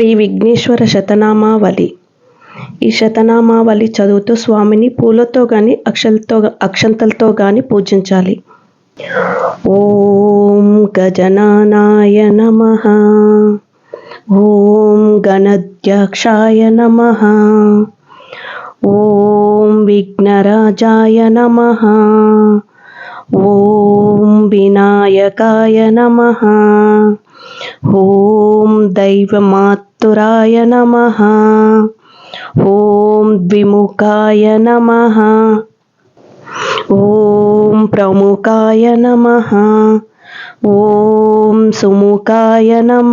శ్రీ విఘ్నేశ్వర శతనామావళి. ఈ శతనామావళి చదువుతూ స్వామిని పూలతో కానీ అక్షలతో అక్షంతలతో కానీ పూజించాలి. ఓం గజనానాయ నమ. ఓం గణధ్యక్షాయ నమ. ఓం విఘ్నరాజాయ నమ. ఓం వినాయకాయ నమ. ఓం దైవమాతురాయ నమ. ఓం ద్విముఖాయ నమ. ఓం ప్రముఖాయ నమ. ఓం సుముఖాయ నమ.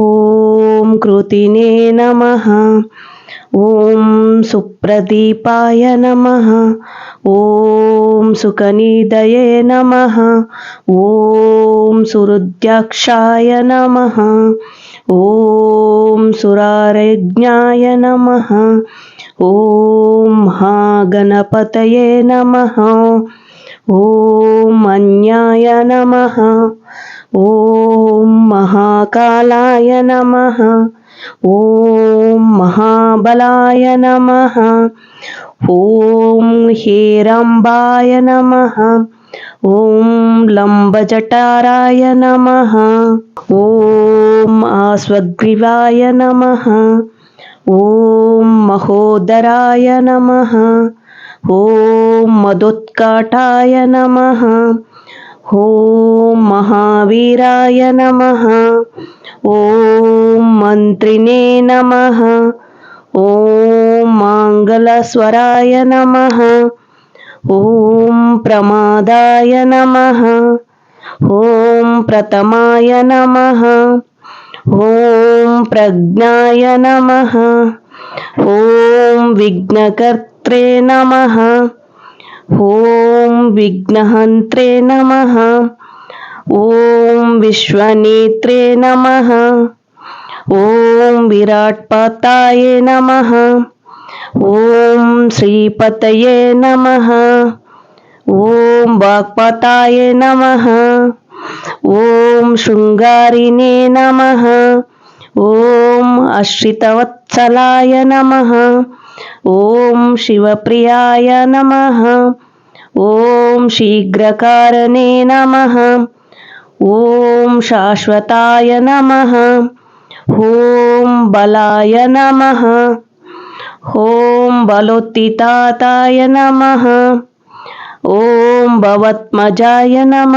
ఓం కృతినే నమ. ఓం సుప్రదీపాయ నమ. ఓం సుఖనిదయే నమ. ఓం సురుద్యాక్షాయ నమ. ॐ सुरारज्ञाय नमः। ॐ महागणपतये नमः। ॐ अन्याय नमः। ॐ महाकालाय नमः। ॐ महाबलाय नमः। ॐ हेरम्बाय नमः। ॐ लम्बजटाराय नमः। ॐ आस्वग्रीवाय नमः। ॐ महोदराय नमः। ॐ मदोत्काटाय नमः। ॐ महावीराय नमः। ॐ मन्त्रिणे नमः। ॐ मङ्गलस्वराय नमः। ఓం ప్రమాదాయ నమ. ఓం ప్రథమాయ నమ. ఓం ప్రజ్ఞాయ నమ. ఓం విఘ్నకర్త్రే నమ. ఓం విఘ్నహంత్రే నమ. ఓం విశ్వనేత్రే నమ. ఓం విరాట్పతాయ నమ. ॐ श्रीपतये नमः। ॐ वाक्पताय नमः। ॐ शृङ्गारिणे नमः। ॐ अश्रितवत्सलाय नमः। ॐ शिवप्रियाय नमः। ॐ शीघ्रकारणे नमः। ॐ शाश्वताय नमः। ॐ बलाय नमः। ఓం బలోత్తితాతాయ నమ ఓం భవత్మజాయ నమ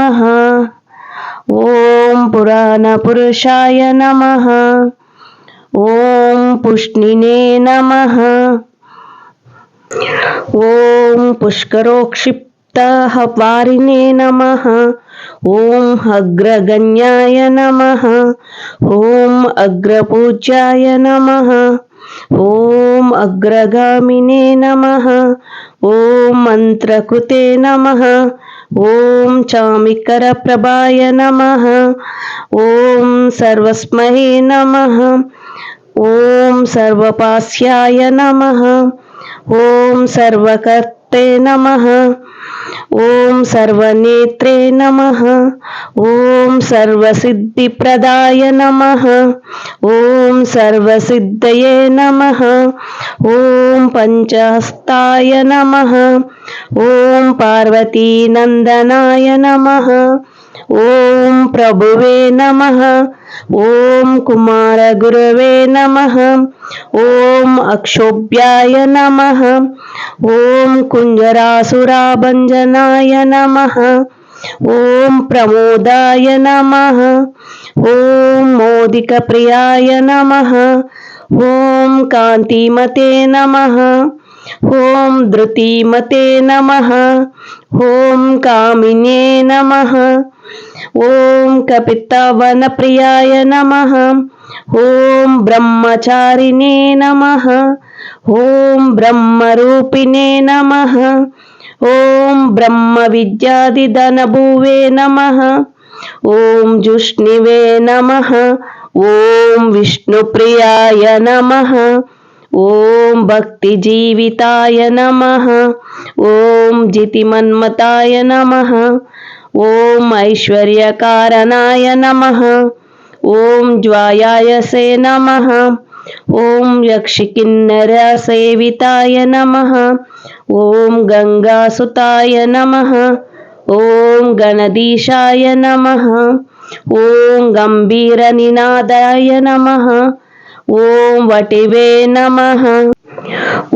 ఓం పురాణపురుషాయ నమ ఓం పుష్ణినే నమ ఓం పుష్కరోక్షిప్త వారినే నమ ఓం అగ్రగణ్యాయ నమ ఓం అగ్రపూజ్యాయ నమ ఓం అగ్రగామినే నమ ఓం మంత్రకృతే నమ ఓం చామికరప్రభాయ నమ ఓం సర్వస్మహే నమ ఓం సర్వపాస్యాయ నమ ఓం సర్వకర్తే నమ ఓం సర్వనేత్రే నమ. ఓం సర్వసిద్ధిప్రదాయ నమ. ఓం సర్వసిద్ధయే నమ. ఓం పంచహస్తాయ నమ. ఓం పార్వతీనందనాయ నమ. ఓం ప్రభువే నమ. ఓం కుమార గురవే నమ. ఓం అక్షోభ్యాయ నమ. ఓం కుంజరాసురాభంజనాయ నమ. ఓం ప్రమోదాయ నమ. ఓం మోదిక ప్రియాయ నమ. ఓం కాంతిమతే నమ. ఓం ధృతిమతే నమ ఓం కామినే నమ ఓం కపితవన ప్రియాయ నమ ఓం బ్రహ్మచారిణే నమ ఓం బ్రహ్మరూపిణే నమ ఓం బ్రహ్మ విద్యాదిధనభువే నమ ఓం జుష్ణివే నమ ఓం విష్ణుప్రియాయ నమ ॐ भक्तिजीविताय नमः। ॐ जितिमन्मताय नमः। ॐ ऐश्वर्यकारणाय नमः। ॐ ज्वायायसे नमः। ॐ यक्षिकिन्नरसेविताय नमः। ॐ गङ्गासुताय नमः। ॐ गणदीशाय नमः। ॐ गम्भीरनिनादाय नमः। ఓం వటివే నమ.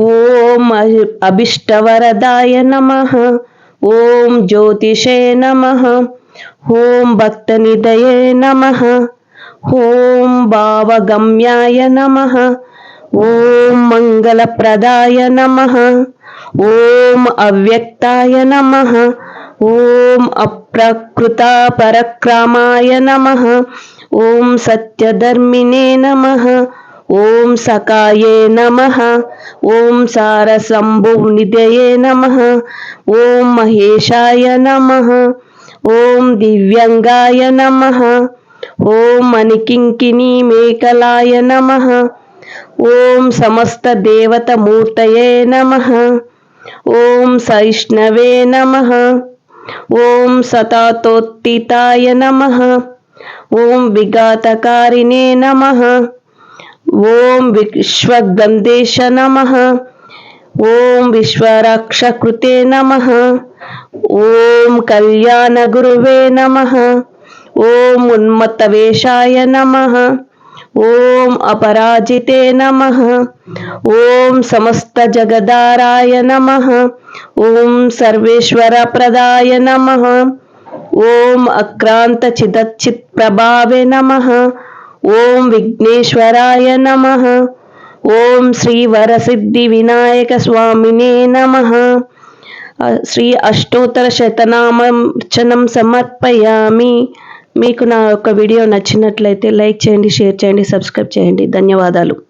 ఓం అభిష్టవరదాయ నమ. ఓం జ్యోతిషే నమ. ఓం భక్తనిదయే నమ. ఓం భావగమ్యాయ నమ. ఓం మంగళప్రదాయ నమ. ఓం అవ్యక్తాయ నమ. ఓం అప్రకృత పరక్రమాయ నమ. ఓం సత్యధర్మినే నమ. ఓం సకాయే నమ. ఓం సారసంభునిదయే నమ. ఓం మహేశాయ నమ. ఓం దివ్యంగాయ నమ. ఓం మణికింకిని మేకలాయ నమ. ఓం సమస్త దేవతమూర్తయే నమ. ఓం సైష్ణవే నమ. ఓం సతాతోత్తితాయ నమ. ఓం విఘాతకారిణే నమ ఓం విశ్వగంధేశ నమ ఓం విశ్వరక్షకృతే నమ ఓం కళ్యాణగురువే నమ ఓం ఉన్మత్తవేషాయ నమ ఓం అపరాజితే నమ ఓం సమస్త జగదారాయ నమ ఓం సర్వేశ్వరప్రదాయ నమ ఓం అక్రాంత చిదచ్చిత్ ప్రభావే నమ. ఓం విఘ్నేశ్వరాయ నమ. ఓం శ్రీ వరసిద్ధి వినాయక స్వామినే నమ. శ్రీ అష్టోత్తర శతనామర్చనం సమర్పయామి. మీకు నా యొక్క వీడియో నచ్చినట్లయితే లైక్ చేయండి షేర్ చేయండి సబ్స్క్రైబ్ చేయండి. ధన్యవాదాలు.